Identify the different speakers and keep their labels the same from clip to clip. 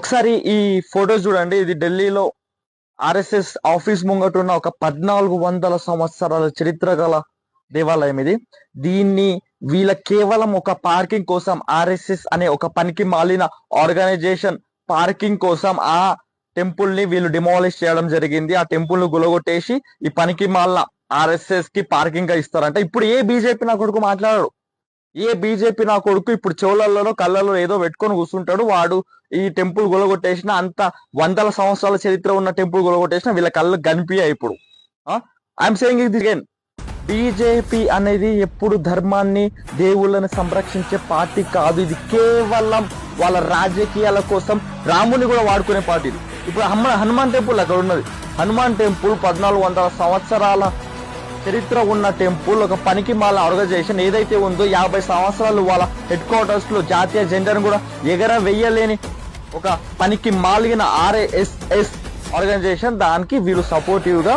Speaker 1: ఒకసారి ఈ ఫోటో చూడండి. ఇది ఢిల్లీలో ఆర్ఎస్ఎస్ ఆఫీస్ ముంగట ఉన్న ఒక పద్నాలుగు వందల సంవత్సరాల చరిత్ర గల దేవాలయం ఇది. దీన్ని వీళ్ళ కేవలం ఒక పార్కింగ్ కోసం ఆర్ఎస్ఎస్ అనే ఒక పనికి మాలిన ఆర్గనైజేషన్ పార్కింగ్ కోసం ఆ టెంపుల్ని వీళ్ళు డిమాలిష్ చేయడం జరిగింది. ఆ టెంపుల్ను గులగొట్టేసి ఈ పనికి మాలిన ఆర్ఎస్ఎస్కి పార్కింగ్గా ఇస్తారంట. ఇప్పుడు ఏ బీజేపీ నా కొడుకు మాట్లాడాడు? ఏ బీజేపీ నా కొడుకు ఇప్పుడు చెవులలోనో కళ్ళలో ఏదో పెట్టుకొని కూర్చుంటాడు. వాడు ఈ టెంపుల్ గొలగొట్టేసిన అంత వందల సంవత్సరాల చరిత్ర ఉన్న టెంపుల్ గొలగొట్టేసిన వీళ్ళ కళ్ళు కనిపించాయి ఇప్పుడు. ఐఎమ్ సేయింగ్ ఇది అగైన్ బీజేపీ అనేది ఎప్పుడు ధర్మాన్ని దేవుళ్ళని సంరక్షించే పార్టీ కాదు. ఇది కేవలం వాళ్ళ రాజకీయాల కోసం రాముని కూడా వాడుకునే పార్టీ ఇప్పుడు హనుమాన్ టెంపుల్ అక్కడ ఉన్నది. హనుమాన్ టెంపుల్ పద్నాలుగు వందల సంవత్సరాల చరిత్ర ఉన్న టెంపుల్ ఒక పనికి మాల ఆర్గనైజేషన్ ఏదైతే ఉందో యాభై సంవత్సరాలు వాళ్ళ హెడ్ క్వార్టర్స్లో జాతీయ జెండాను కూడా ఎగర వెయ్యలేని ఒక పనికి మాలిన ఆర్ఏఎస్ఎస్ ఆర్గనైజేషన్. దానికి వీళ్ళు సపోర్టివ్గా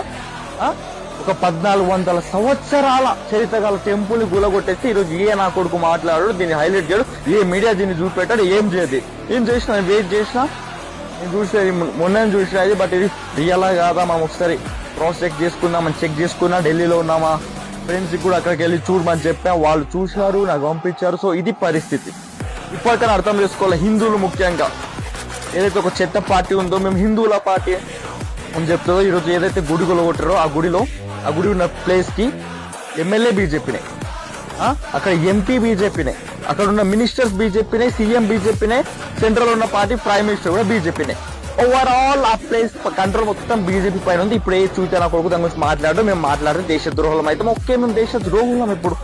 Speaker 1: ఒక పద్నాలుగు వందల సంవత్సరాల చరిత్ర గల టెంపుల్ గులగొట్టేసి ఈరోజు ఏ నా కొడుకు మాట్లాడాడు దీన్ని హైలైట్ చేయడు. ఏ మీడియా దీన్ని చూపెట్టాడు ఏం చేయదు. ఏం చేసినా వెయిట్ చేసినా నేను చూసేది మొన్న చూసినది బట్ ఇది రియలా కాదా మనం ఒకసారి? క్రాస్ చెక్ చేసుకుందామని చెక్ చేసుకున్నా ఢిల్లీలో ఉన్నామా? ఫ్రెండ్స్కి కూడా అక్కడికి వెళ్ళి చూడమని చెప్పా వాళ్ళు చూశారు నాకు పంపించారు. సో ఇది పరిస్థితి. ఇప్పటికైనా అర్థం చేసుకోవాలి హిందువులు ముఖ్యంగా. ఏదైతే ఒక చెత్త పార్టీ ఉందో మేము హిందువుల పార్టీ అని చెప్తుందో ఈరోజు ఏదైతే గుడి కొట్టారో ఆ గుడిలో ఆ గుడి ఉన్న ప్లేస్కి ఎమ్మెల్యే బీజేపీనే. అక్కడ ఎంపీ బీజేపీనే. అక్కడ ఉన్న మినిస్టర్స్ బీజేపీనే సీఎం బీజేపీనే సెంట్రల్ ఉన్న పార్టీ ప్రైమ్ మినిస్టర్ కూడా బీజేపీనే. ఓవరాల్ ఆ ప్లేస్ కంట్రోల్ మొత్తం బీజేపీ పైన ఉంది. ఇప్పుడు ఏ చూచారా కొడుకు దాని గురించి మాట్లాడడం మేము మాట్లాడడం దేశ ద్రోహులం అయితే ఓకే మేము దేశ ద్రోహులం ఇప్పుడు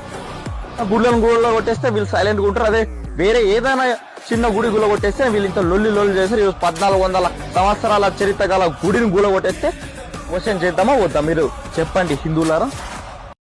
Speaker 1: ఆ గుళ్ళను గుళ్ళలో కొట్టేస్తే వీళ్ళు సైలెంట్ ఉంటారు. అదే వేరే ఏదైనా చిన్న గుడి గుల కొట్టేస్తే వీళ్ళు ఇంత లొల్లి లొల్లి చేస్తారు. ఈరోజు పద్నాలుగు వందల సంవత్సరాల చరిత్ర గల గుడిని గుల కొట్టేస్తే క్వశ్చన్ చేద్దామా వద్దా? మీరు చెప్పండి హిందువులారా?